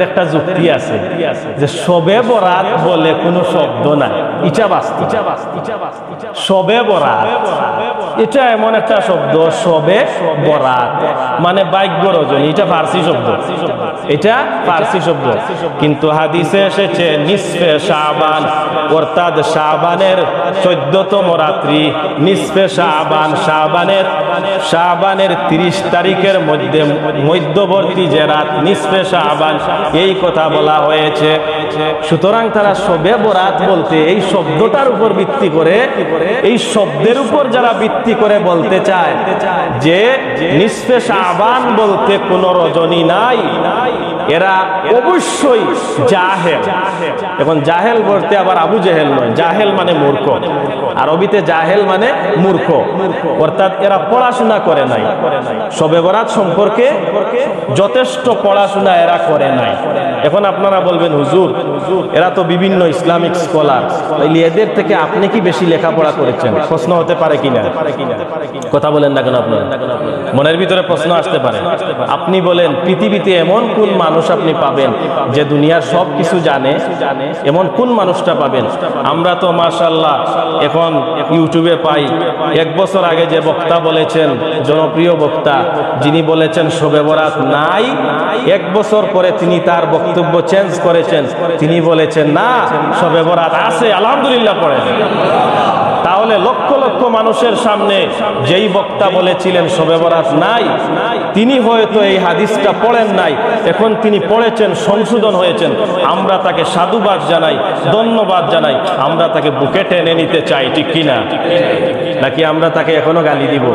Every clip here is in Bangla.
একটা যুক্তি আছে যে সবে বরাত বলে কোনো শব্দ নাই। ইটা বাস্তব। সবে বরাত, এটা এমন একটা শব্দ সবে বরাত। মানে বাক্য রজনী, এটা ফার্সি শব্দ। এটা ফার্সি শব্দ। কিন্তু হাদিসে এসেছে, নিসফে শাবান, অর্থাৎ শাবানের চোদ্দতম রাত্রি। নিসফে শাবান, শাবানের শাবানের তিরিশ তারিখের মধ্যে মধ্যবর্তী যে রাত, নিসফে শাবান এই কথা বলা হয়েছে। সুতরাং তারা সবে বরাত বলতে এই শব্দটার উপর ভিত্তি করে, এই শব্দের উপর যারা ভিত্তি করে বলতে চায়, যে নিসফে শাবান বলতে কোনো রজনী নাই, এরা অবশ্যই জাহেল। এখন জাহেল বলতে আবার আবু জেহেল নয়, জাহেল মানে মূর্খ। আরবিতে জাহেল মানে মূর্খ। অর্থাৎ এরা পড়াশোনা করে নাই। সবে বরাত সম্পর্কে যথেষ্ট পড়াশোনা এরা করে নাই। এখন আপনারা বলবেন, হুজুর, এরা তো বিভিন্ন ইসলামিক স্কলার। এদের থেকে আপনি কি বেশি লেখাপড়া করেছেন? প্রশ্ন হতে পারে কিনা? কথা বলেন না কেন আপনার মনের ভিতরে প্রশ্ন আসতে পারে। আপনি বলেন, পৃথিবীতে এমন কোন মানুষ আপনি পাবেন যে দুনিয়ার সব কিছু জানে? এমন কোন মানুষটা পাবেন? আমরা তো মাশাল্লাহ এখন ইউটিউবে পাই। এক বছর আগে যে বক্তা বলেছেন, জনপ্রিয় বক্তা, যিনি বলেছেন শবে বরাত নাই। এক বছর পরে তিনি তার বক্তব্য চেঞ্জ করেছেন। তিনি বলেছেন, না শবে বরাত আছে, আলহামদুলিল্লাহ পড়েন তাহলে লক্ষ লক্ষ মানুষের সামনে যেই বক্তা বলেছিলেন শবে বরাত নাই, তিনি হয়তো এই হাদিসটা পড়েন নাই। এখন তিনি পড়েছেন, সংশোধন হয়েছেন। আমরা তাকে সাধুবাদ জানাই, ধন্যবাদ জানাই। আমরা তাকে বুকে টেনে নিতে চাই, ঠিক কিনা? নাকি আমরা তাকে এখনও গালি দিব?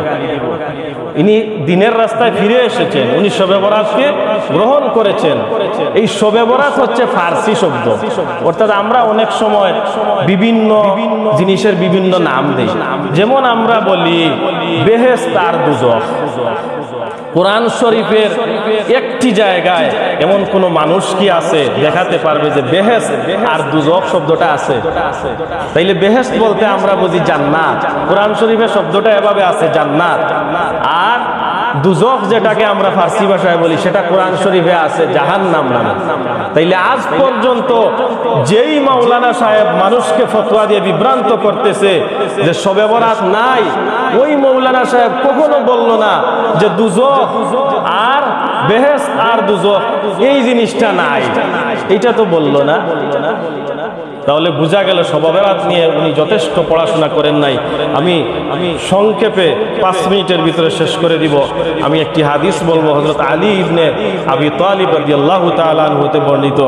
ইনি দিনের রাস্তায় ফিরে এসেছেন। উনি শবে বরাতকে গ্রহণ করেছেন। এই শবে বরাত হচ্ছে ফার্সি শব্দ। অর্থাৎ আমরা অনেক সময় বিভিন্ন জিনিসের বিভিন্ন নাম দিই। যেমন আমরা বলি বেহেস্তার দুজক। কোরআন শরীফের একটি জায়গায় এমন কোন মানুষ কি আছে দেখাতে পারবে যে বেহেস আর দুজক শব্দটা আছে? তাইলে বেহেস বলতে আমরা বুঝি জান্নাত। কোরআন শরীফের শব্দটা এভাবে আছে, জান্নাত। আর দুজক যেটাকে আমরা ফার্সি ভাষায় বলি, সেটা কোরআন শরীফে আছে জাহান নাম। নামে তাইলে আজ পর্যন্ত যেই মাওলানা সাহেব মানুষকে ফতোয়া দিয়ে বিভ্রান্ত করতেছে যে সবে বরাত নাই, ওই মৌলানা সাহেব কখনো বলল না যে দুজক আর বেহেস আর দুজক, এই জিনিসটা নাই। এটা তো বলল না। তাহলে বোঝা গেল সবাবেরাত নিয়ে উনি যথেষ্ট পড়াশোনা করেন নাই আমি আমি সংক্ষেপে পাঁচ মিনিটের ভিতরে শেষ করে দিব আমি একটি হাদিস বলবো হজরত আলী ইবনে আবি তালিব রাদিয়াল্লাহু তাআলা আনহু হতে বর্ণিত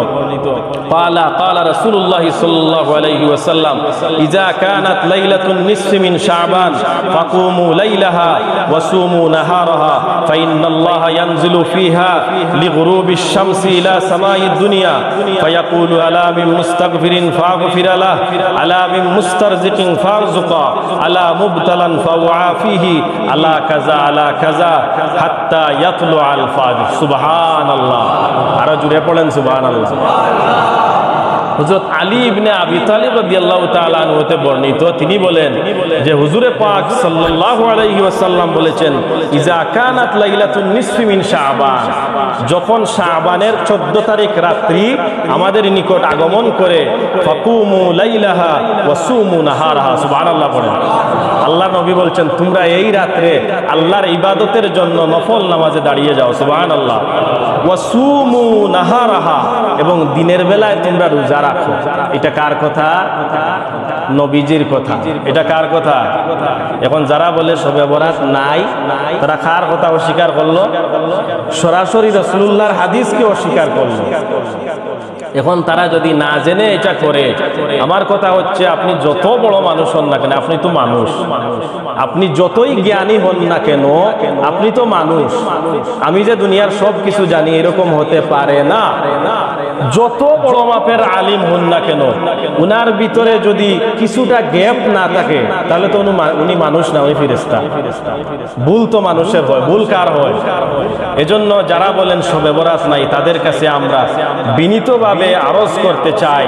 قال قال رسول الله صلى الله عليه وسلم إذا كانت ليلة النصف من شعبان فقوموا ليلها وصوموا نهارها فإن الله ينزل فيها لغروب الشمس إلى سماء الدنيا فيقول ألا من مستغفر ফাগফির আলা আলা মিন মুস্তারজিকিন ফারজুকা আলা মুবতালান ফাওয়াফিহি আলা কাজা আলা কাজা হাত্তা ইয়াতলু আল ফাজ সুবহানাল্লাহ আর জুড়ে পড়েন সুবহানাল্লাহ সুবহানাল্লাহ হজরত আলী ইবনে আবি তালিব রাদিয়াল্লাহু তাআলা আনহু হতে বর্ণিত। তিনি বলেন যে হুজুরে পাক সাল্লাল্লাহু আলাইহি ওয়াসাল্লাম বলেছেন, ইজা কানাত লাইলাতুন নিসফি মিন শাবান। যখন শাবানের 14 তারিখ রাত্রি আমাদের নিকট আগমন করে, ফাকুমু লাইলাহা ওয়া সুমু নাহারাহা। সুবহানাল্লাহ পড়েন আল্লাহ নবী বলছেন, তোমরা এই রাত্রে আল্লাহর ইবাদতের জন্য নফল নামাজে দাঁড়িয়ে যাও। সুবহানাল্লাহ। ওয়া সুমু নাহারাহা। এবং দিনের বেলায় তোমরা রোজা রাখো। এটা কার কথা? নবীজির কথা। এটা কার কথা? এখন যারা বলে সবে বরাত নাই, তারা কার কথা অস্বীকার করল? সরাসরি রসুল্লাহর হাদিসকে অস্বীকার করল। এখন তারা যদি না জেনে এটা করে, আমার কথা হচ্ছে আপনি যত বড় মানুষ হন না কেন, আপনি তো মানুষ। আপনি যতই জ্ঞানী হন না কেন, আপনি তো মানুষ। আমি যে দুনিয়ার সব কিছু জানি, এরকম হতে পারে না। যত বড় মাপের আলিম হন না কেন, উনার ভিতরে যদি কিছুটা গ্যাপ না থাকে, তাহলে তো উনি মানুষ না, উনি ফিরেস্তা ভুল তো মানুষের হয়, ভুল কার হয়? এজন্য যারা বলেন সবে বরাত নাই, তাদের কাছে আমরা বিনীতভাবে আরজ করতে চাই,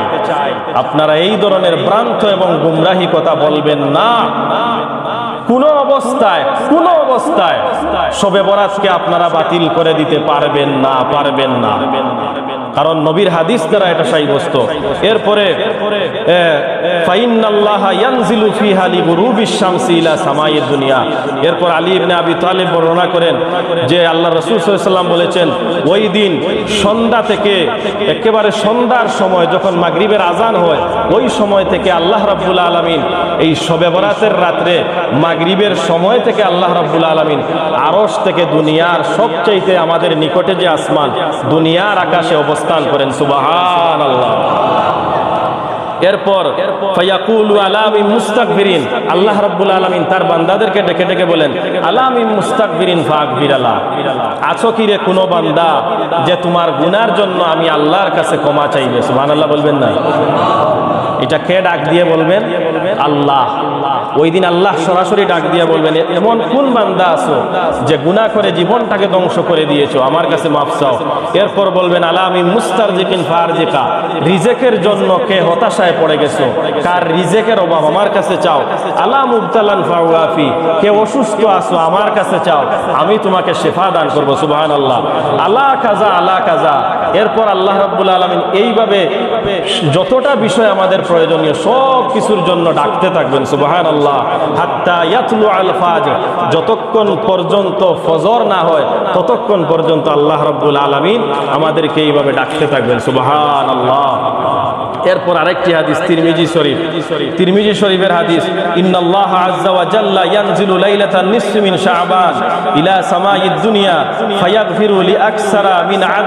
আপনারা এই ধরনের ভ্রান্ত এবং গুমরাহি কথা বলবেন না। কোন অবস্থায় কোন অবস্থায় সবে বরাতকে আপনারা বাতিল করে দিতে পারবেন না পারবেন না। কারণ নবীর হাদিস দ্বারা এটা সাব্যস্ত এরপরে আল্লাহ সন্ধ্যার সময় যখন মাগরিবের আজান হয়, ওই সময় থেকে আল্লাহ এই রাত্রে মাগরিবের সময় থেকে আল্লাহ রাব্বুল আলামিন আরশ থেকে দুনিয়ার সবচাইতে আমাদের নিকটে যে আসমান, দুনিয়ার আকাশে অবস্থান করেন সুবাহান আল্লাহ এরপর মুস্তাকবিরিন আল্লাহ রাব্বুল আলামিন তার বান্দাদেরকে ডেকে ডেকে বলেন আলামি মুস্তাকবিরিন ফাকবিরালা আছো কি রে কোনো বান্দা যে তোমার গুনার জন্য আমি আল্লাহর কাছে ক্ষমা চাইবে? সুবহানাল্লাহ বলবেন না। এটা কে ডাক দিয়ে বলবেন? আল্লাহ। ওই দিন আল্লাহ সরাসরি ডাক দিয়ে বলবেন, এমন কোন বান্দা আছো যে গুনাহ করে জীবনটাকে ধ্বংস করে দিয়েছ? আমার কাছে মাফ চাও। এরপর বলবেন, আলা আমি মুস্তারজিকিন ফারজিকা। রিজেকের জন্য কে হতাশায় পড়ে গেছো? কার রিজেকের অভাব? আমার কাছে চাও। আলা মুবতালান ফাওয়াফি। কে অসুস্থ আছো? আমার কাছে চাও। আমি তোমাকে শেফা দান করব সুবহান আল্লাহ আলা কাজা আলা কাজা। এরপর আল্লাহ রাব্বুল আলামিন এইভাবে যতটা বিষয় আমাদের প্রয়োজনীয় সব কিছুর জন্য ডাকতে থাকবেন সুবহান আল্লাহ হাত্তা আল ফাজর। যতক্ষণ পর্যন্ত ফজর না হয়, ততক্ষণ পর্যন্ত আল্লাহ রাব্বুল আলামিন আমাদেরকে এইভাবে ডাকতে থাকবেন সুবহান আল্লাহ এরপর আরেকটি হাদিস, তিরমিজি শরীফ। তিরমিজি শরীফের হাদিস, ইন্নাল্লাহ আজ্জা ওয়া জাল্লা ইয়ানজিলু লাইলাতান নিসফি মিন শাবান ইলা সামাইদ দুনিয়া ফায়াগফিরু লিআকসারা মিন